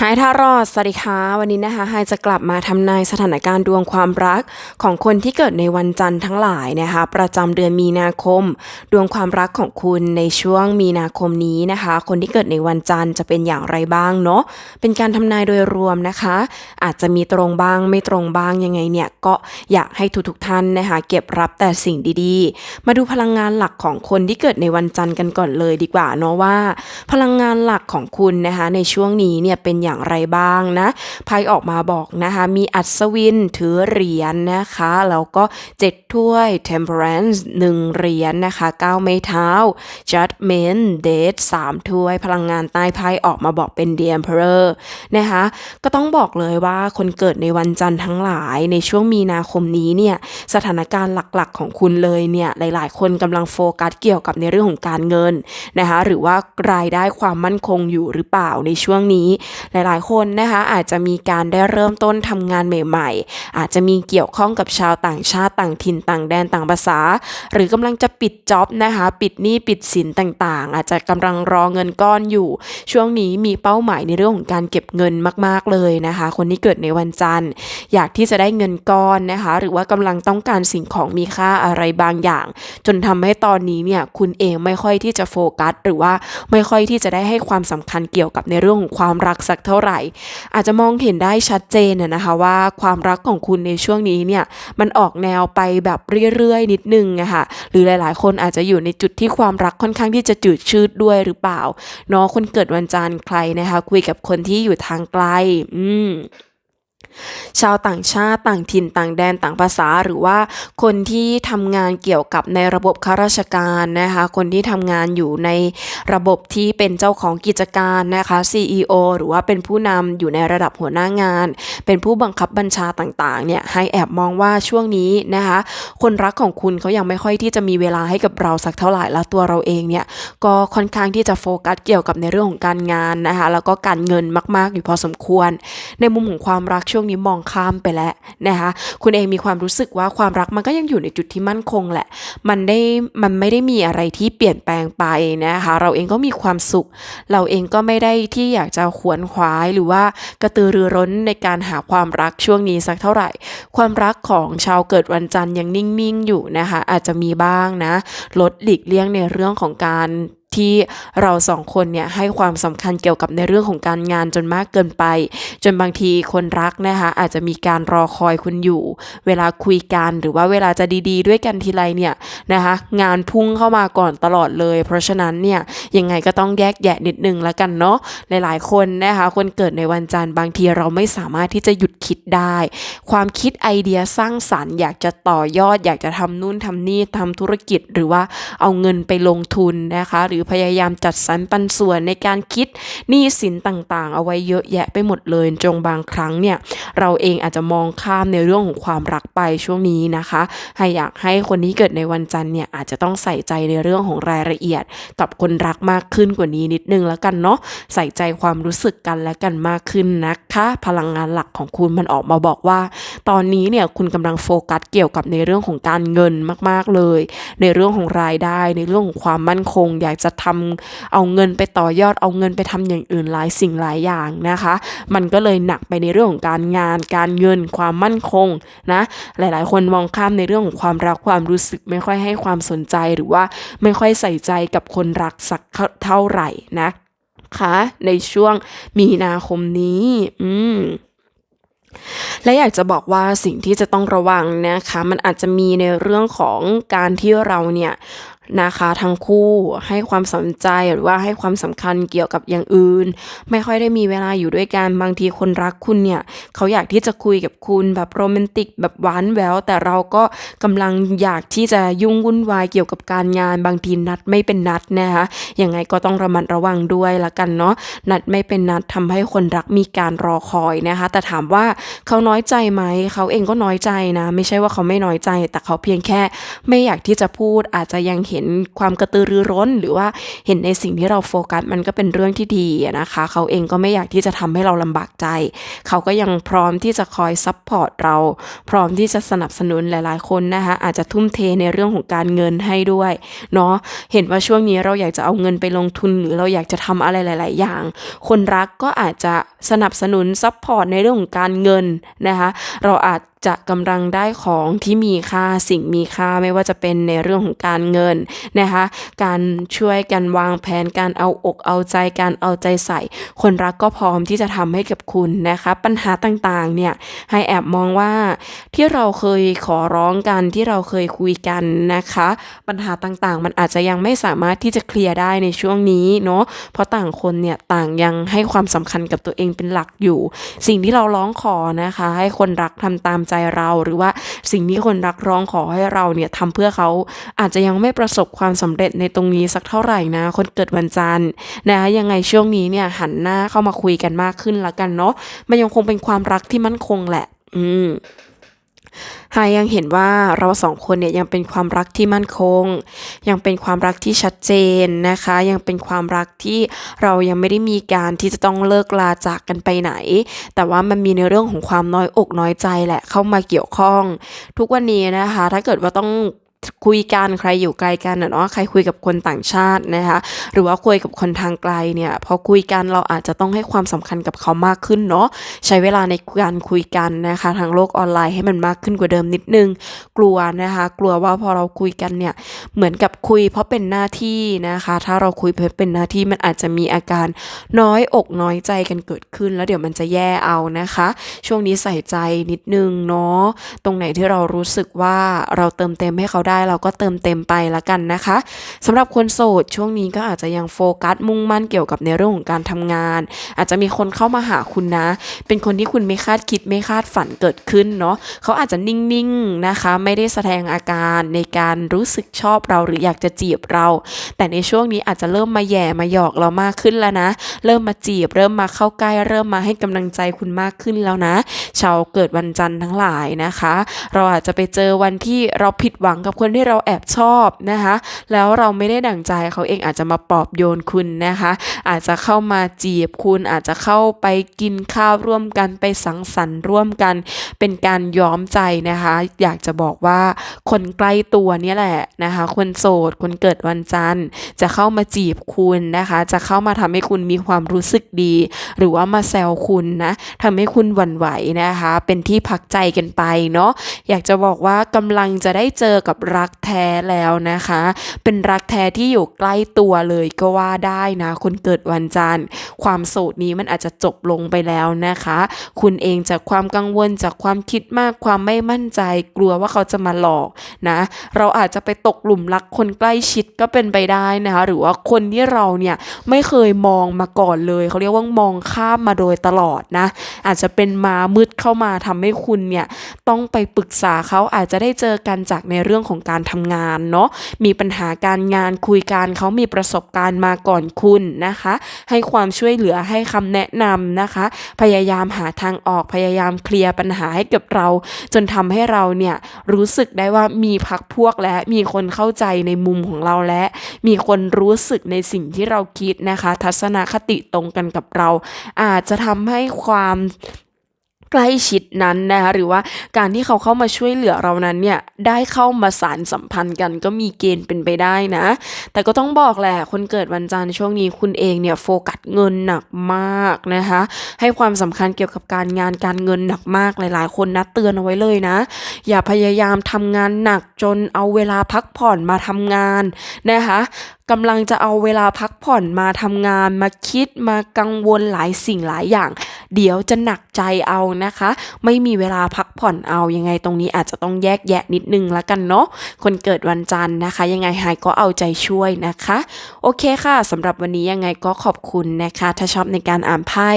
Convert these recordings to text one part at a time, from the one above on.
หายทารอด สวัสดีค่ะ วันนี้นะคะไฮจะกลับมาทำนายสถานการณ์ดวงความรัก ของคนที่เกิดในวันจันทร์ทั้งหลายนะคะ ประจำเดือนมีนาคม ดวงความรักของคุณในช่วงมีนาคมนี้นะคะ คนที่เกิดในวันจันทร์จะเป็นอย่างไรบ้างเนาะ เป็นการทำนายโดยรวมนะคะ อาจจะมีตรงบ้างไม่ตรงบ้างยังไงเนี่ยก็อยากให้ทุกๆท่านนะคะ เก็บรับแต่สิ่งดีๆ มาดูพลังงานหลักของคนที่เกิดในวันจันทร์กันก่อนเลยดีกว่าเนาะว่า พลังงานหลักของคุณนะคะในช่วงนี้เนี่ยเป็นอย่างไรบ้างนะไพ่ออกมาบอกนะคะ มีอัศวินถือเหรียญนนะคะ แล้วก็เจ็ดถ้วย temperance หนึ่งเหรียญนนะคะเก้าไม้เท้า judgment date สามถ้วยพลังงานใต้ไพ่ออกมาบอกเป็น the emperor นะคะ ก็ต้องบอกเลยว่าคนเกิดในวันจันทร์ทั้งหลายในช่วงมีนาคมนี้เนี่ยสถานการณ์หลักๆของคุณเลยเนี่ยหลายๆ คนกำลังโฟกัสเกี่ยวกับในเรื่องของการเงินนะคะหรือว่ารายได้ความมั่นคงอยู่หรือเปล่าในช่วงนี้หหลายๆ คนนะคะอาจจะมีการได้เริ่มต้นทำงานใหม่ๆ อาจจะมีเกี่ยวข้องกับชาวต่างชาติต่างถิ่นต่างแดนต่างภาษา หรือกำลังจะปิดจ็อบนะคะปิดหนี้ปิดสินต่างๆ อาจจะกำลังรอเงินก้อนอยู่ ช่วงนี้มีเป้าหมายในเรื่องของการเก็บเงินมากๆเลยนะคะ คนที่เกิดในวันจันทร์ อยากที่จะได้เงินก้อนนะคะ หรือว่ากำลังต้องการสิ่งของมีค่าอะไรบางอย่าง จนทำให้ตอนนี้เนี่ยคุณเองไม่ค่อยที่จะโฟกัส หรือว่าไม่ค่อยที่จะได้ให้ความสำคัญเกี่ยวกับในเรื่องของความรักสักเท่าไหร่ อาจจะมองเห็นได้ชัดเจนนะคะว่าความรักของคุณในช่วงนี้เนี่ยมันออกแนวไปแบบเรื่อยๆ นิดนึงอะค่ะหรือหลายๆ คนอาจจะอยู่ในจุดที่ความรักค่อนข้างที่จะจืดชืดด้วยหรือเปล่าเนาะคนเกิดวันจันทร์ใครนะคะคุยกับคนที่อยู่ทางไกล อืม ชาวต่างชาติต่างถิ่นต่างแดนต่างภาษา หรือว่าคนที่ทำงานเกี่ยวกับในระบบข้าราชการนะคะ คนที่ทำงานอยู่ในระบบที่เป็นเจ้าของกิจการนะคะ CEO หรือว่าเป็นผู้นำอยู่ในระดับหัวหน้างาน เป็นผู้บังคับบัญชาต่างๆเนี่ยให้แอบมองว่าช่วงนี้นะคะ คนรักของคุณเขายังไม่ค่อยที่จะมีเวลาให้กับเราสักเท่าไหร่แล้วตัวเราเองเนี่ยก็ค่อนข้างที่จะโฟกัสเกี่ยวกับในเรื่องของการงานนะคะแล้วก็การเงินมาก ๆ อยู่พอสมควร ในมุมของความรักช่วงนี้มองข้ามไปแล้วนะคะคุณเองมีความรู้สึกว่าความรักมันก็ยังอยู่ในจุดที่มั่นคงแหละ มันได้มันไม่ได้มีอะไรที่เปลี่ยนแปลงไปนะคะเราเองก็มีความสุข เราเองก็ไม่ได้ที่อยากจะขวนขวายหรือว่ากระตือรือร้นในการหาความรักช่วงนี้สักเท่าไหร่ ความรักของชาวเกิดวันจันทร์ยังนิ่งๆอยู่นะคะอาจจะมีบ้างนะลดหลีกเลี่ยงในเรื่องของการ ที่เราสองคนเนี่ยให้ความสำคัญเกี่ยวกับในเรื่องของการงานจนมากเกินไป จนบางทีคนรักนะคะอาจจะมีการรอคอยคุณอยู่ เวลาคุยกันหรือว่าเวลาจะดีๆ ด้วยกันทีไรเนี่ยนะคะงานพุ่งเข้ามาก่อนตลอดเลย เพราะฉะนั้นเนี่ยยังไงก็ต้องแยกแยะนิดนึงแล้วกันเนาะหลายๆ คนนะคะคนเกิดในวันจันทร์บางทีเราไม่สามารถที่จะหยุดคิดได้ ความคิดไอเดียสร้างสรรค์อยากจะต่อยอด อยากจะทำนู่นทำนี่ทำธุรกิจหรือว่าเอาเงินไปลงทุนนะคะ หรือพยายามจัดสรรปันส่วนในการคิดหนี้สินต่างๆ เอาไว้เยอะแยะไปหมดเลยจงบางครั้งเนี่ยเราเองอาจจะมองข้ามในเรื่องของความรักไปช่วงนี้นะคะ ให้อยากให้คนที่เกิดในวันจันทร์เนี่ยอาจจะต้องใส่ใจในเรื่องของรายละเอียด กับคนรักมากขึ้นกว่านี้นิดนึงแล้วกันเนาะใส่ใจความรู้สึกกันและกันมากขึ้นนะคะ พลังงานหลักของคุณมันออกมาบอกว่า ตอนนี้เนี่ยคุณกำลังโฟกัสเกี่ยวกับในเรื่องของการเงินมากๆเลย ในเรื่องของรายได้ในเรื่องของความมั่นคง อยากจะทำเอาเงินไปต่อยอดเอาเงินไปทำอย่างอื่นหลายสิ่งหลายอย่างนะคะ มันก็เลยหนักไปในเรื่องของการงาน การเงินความมั่นคงนะหลาย ๆ คนมองข้ามในเรื่องของความรักความรู้สึกไม่ค่อยให้ความสนใจหรือว่าไม่ค่อยใส่ใจกับคนรักสักเท่าไหร่นะคะในช่วงมีนาคมนี้ อืมและอยากจะบอกว่าสิ่งที่จะต้องระวังนะคะ มันอาจจะมีในเรื่องของการที่เราเนี่ย นะคะทั้งคู่ให้ความสนใจหรือว่าให้ความสำคัญเกี่ยวกับอย่างอื่น ไม่ค่อยได้มีเวลาอยู่ด้วยกันบางทีคนรักคุณเนี่ย เขาอยากที่จะคุยกับคุณแบบโรแมนติกแบบหวานแหววแต่เราก็กำลังอยากที่จะยุ่งวุ่นวายเกี่ยวกับการงานบางทีนัดไม่เป็นนัดนะคะยังไงก็ต้องระมัดระวังด้วยละกันเนาะนัดไม่เป็นนัดทำให้คนรักมีการรอคอยนะคะ แต่ถามว่าเขาน้อยใจไหมเขาเองก็น้อยใจนะ ไม่ใช่ว่าเขาไม่น้อยใจ แต่เขาเพียงแค่ไม่อยากที่จะพูดอาจจะยังเห็นห็นความกระตือรือร้น หรือว่าเห็นในสิ่งที่เราโฟกัสมันก็เป็นเรื่องที่ดีนะคะ เขาเองก็ไม่อยากที่จะทำให้เราลำบากใจ เขาก็ยังพร้อมที่จะคอยซัพพอร์ตเรา พร้อมที่จะสนับสนุนหลาย ๆ คนนะคะอาจจะทุ่มเทในเรื่องของการเงินให้ด้วยเนาะเห็นว่าช่วงนี้เราอยากจะเอาเงินไปลงทุน หรือเราอยากจะทำอะไรหลาย ๆ อย่าง คนรักก็อาจจะสนับสนุนซัพพอร์ตในเรื่องของการเงินนะคะเราอาจจะกำลังได้ของที่มีค่าสิ่งมีค่าไม่ว่าจะเป็นในเรื่องของการเงินนะคะการช่วยกันวางแผนการเอาอกเอาใจการเอาใจใส่ คนรักก็พร้อมที่จะทำให้กับคุณนะคะปัญหาต่างๆเนี่ยให้แอบมองว่าที่เราเคยขอร้องกันที่เราเคยคุยกันนะคะ ปัญหาต่างๆ มันอาจจะยังไม่สามารถที่จะเคลียร์ได้ในช่วงนี้เนาะเพราะต่างคนเนี่ยต่างยังให้ความสำคัญกับตัวเองเป็นหลักอยู่ สิ่งที่เราร้องขอนะคะ ให้คนรักทำตามใจเรา หรือว่าสิ่งที่คนรักร้องขอให้เราเนี่ยทำเพื่อเขาอาจจะยังไม่ประสบความสำเร็จในตรงนี้สักเท่าไหร่นะ คนเกิดวันจันทร์นะคะยังไงช่วงนี้เนี่ยหันหน้าเข้ามาคุยกันมากขึ้นละกันเนาะมันยังคงเป็นความรักที่มั่นคงแหละ อืม หายยังเห็นว่าเราสองคนเนี่ยยังเป็นความรักที่มั่นคง ยังเป็นความรักที่ชัดเจนนะคะ ยังเป็นความรักที่เรายังไม่ได้มีการที่จะต้องเลิกลาจากกันไปไหน แต่ว่ามันมีในเรื่องของความน้อยอกน้อยใจแหละเข้ามาเกี่ยวข้อง ทุกวันนี้นะคะ ถ้าเกิดว่าต้อง คุยกันใครอยู่ไกลกันเนาะใครคุยกับคนต่างชาตินะคะหรือว่าคุยกับคนทางไกลเนี่ยพอคุยกันเราอาจจะต้องให้ความสำคัญกับเขามากขึ้นเนาะใช้เวลาในการคุยกันนะคะทางโลกออนไลน์ให้มันมากขึ้นกว่าเดิมนิดนึง กลัวนะคะ กลัวว่าพอเราคุยกันเนี่ยเหมือนกับคุยเพราะเป็นหน้าที่นะคะ ถ้าเราคุยเพราะเป็นหน้าที่มันอาจจะมีอาการน้อยอกน้อยใจกันเกิดขึ้น แล้วเดี๋ยวมันจะแย่เอานะคะ ช่วงนี้ใส่ใจนิดนึงเนาะตรงไหนที่เรารู้สึกว่าเราเติมเต็มให้เขาได้เราก็เติมเต็มไปละกันนะคะสำหรับคนโสดช่วงนี้ก็อาจจะยังโฟกัสมุ่งมั่นเกี่ยวกับในเรื่องของการทำงาน อาจจะมีคนเข้ามาหาคุณนะ เป็นคนที่คุณไม่คาดคิดไม่คาดฝันเกิดขึ้นเนาะเขาอาจจะนิ่งๆนะคะ ไม่ได้แสดงอาการในการรู้สึกชอบเราหรืออยากจะจีบเรา แต่ในช่วงนี้อาจจะเริ่มมาแย่มาหยอกเรามากขึ้นแล้วนะ เริ่มมาจีบ เริ่มมาเข้าใกล้เริ่มมาให้กำลังใจคุณมากขึ้นแล้วนะ ชาวเกิดวันจันทร์ทั้งหลายนะคะ เราอาจจะไปเจอวันที่เราผิดหวังกับคนที่เราแอบชอบนะคะ แล้วเราไม่ได้ดั่งใจเขาเองอาจจะมาปลอบโยนคุณนะคะ อาจจะเข้ามาจีบคุณอาจจะเข้าไปกินข้าวร่วมกันไปสังสรรค์ร่วมกัน เป็นการย้อมใจนะคะ อยากจะบอกว่าคนใกล้ตัวเนี่ยแหละนะคะ คนโสด คนเกิดวันจันทร์ จะเข้ามาจีบคุณนะคะ จะเข้ามาทำให้คุณมีความรู้สึกดี หรือว่ามาแซวคุณนะทำให้คุณหวั่นไหวนะคะ เป็นที่พักใจกันไปเนาะอยากจะบอกว่ากำลังจะได้เจอกับรักแท้แล้วนะคะ เป็นรักแท้ที่อยู่ใกล้ตัวเลยก็ว่าได้นะ คนเกิดวันจันทร์ ความโสดนี้มันอาจจะจบลงไปแล้วนะคะ คุณเองจากความกังวลจากความคิดมากความไม่มั่นใจ กลัวว่าเขาจะมาหลอกนะ เราอาจจะไปตกหลุมรักคนใกล้ชิดก็เป็นไปได้นะคะ หรือว่าคนที่เราเนี่ยไม่เคยมองมาก่อนเลย เขาเรียกว่ามองข้ามมาโดยตลอดนะ อาจจะเป็นมามืดเข้ามาทำให้คุณเนี่ยต้องไปปรึกษาเขาอาจจะได้เจอกันจากในเรื่องของการทำงานเนาะมีปัญหาการงานคุยกันเขามีประสบการณ์มาก่อนคุณนะคะ ให้ความช่วยเหลือให้คำแนะนำนะคะ พยายามหาทางออกพยายามเคลียร์ปัญหาให้กับเรา จนทำให้เราเนี่ยรู้สึกได้ว่ามีพักพวกและมีคนเข้าใจในมุมของเราและ มีคนรู้สึกในสิ่งที่เราคิดนะคะ ทัศนคติตรงกันกับเรา อาจจะทำให้ความ ล้ชิดนั้นนะคะหรือว่าการที่เขาเข้ามาช่วยเหลือเรานั้นเนี่ยได้เข้ามาสารสัมพันธ์กันก็มีเกณฑ์เป็นไปได้นะ แต่ก็ต้องบอกแหละคนเกิดวันจันทร์ช่วงนี้คุณเองเนี่ยโฟกัสเงินหนักมากนะคะให้ความสำคัญเกี่ยวกับการงานการเงินหนักมากหลายๆ คนนะเตือนเอาไว้เลยนะ อย่าพยายามทำงานหนักจนเอาเวลาพักผ่อนมาทำงานนะคะกำลังจะเอาเวลาพักผ่อนมาทำงานมาคิดมากังวลหลายสิ่งหลายอย่าง เดี๋ยวจะหนักใจเอานะคะ ไม่มีเวลาพักผ่อนเอายังไงตรงนี้อาจจะต้องแยกแยะนิดนึงละกันเนาะคนเกิดวันจันทร์นะคะ ยังไงหายก็เอาใจช่วยนะคะ โอเคค่ะสำหรับวันนี้ยังไงก็ขอบคุณนะคะ ถ้าชอบในการอ่านไพ่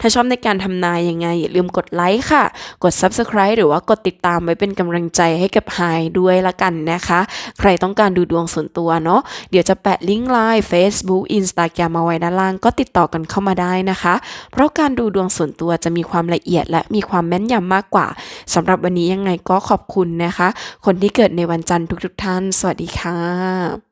ถ้าชอบในการทำนายยังไง อย่าลืมกดไลค์ค่ะ กด subscribe หรือว่ากดติดตามไว้เป็นกำลังใจให้กับไฮด้วยละกันนะคะ ใครต้องการดูดวงส่วนตัวเนาะเดี๋ยวจะแปะลิงก์ไลน์ Facebook Instagram มาไว้ด้านล่างก็ติดต่อกันเข้ามาได้นะคะ เพราะการดูดวงส่วนตัวจะมีความละเอียดและมีความแม่นยำมากกว่าสำหรับวันนี้ยังไงก็ขอบคุณนะคะ คนที่เกิดในวันจันทร์ทุกๆท่าน สวัสดีค่ะ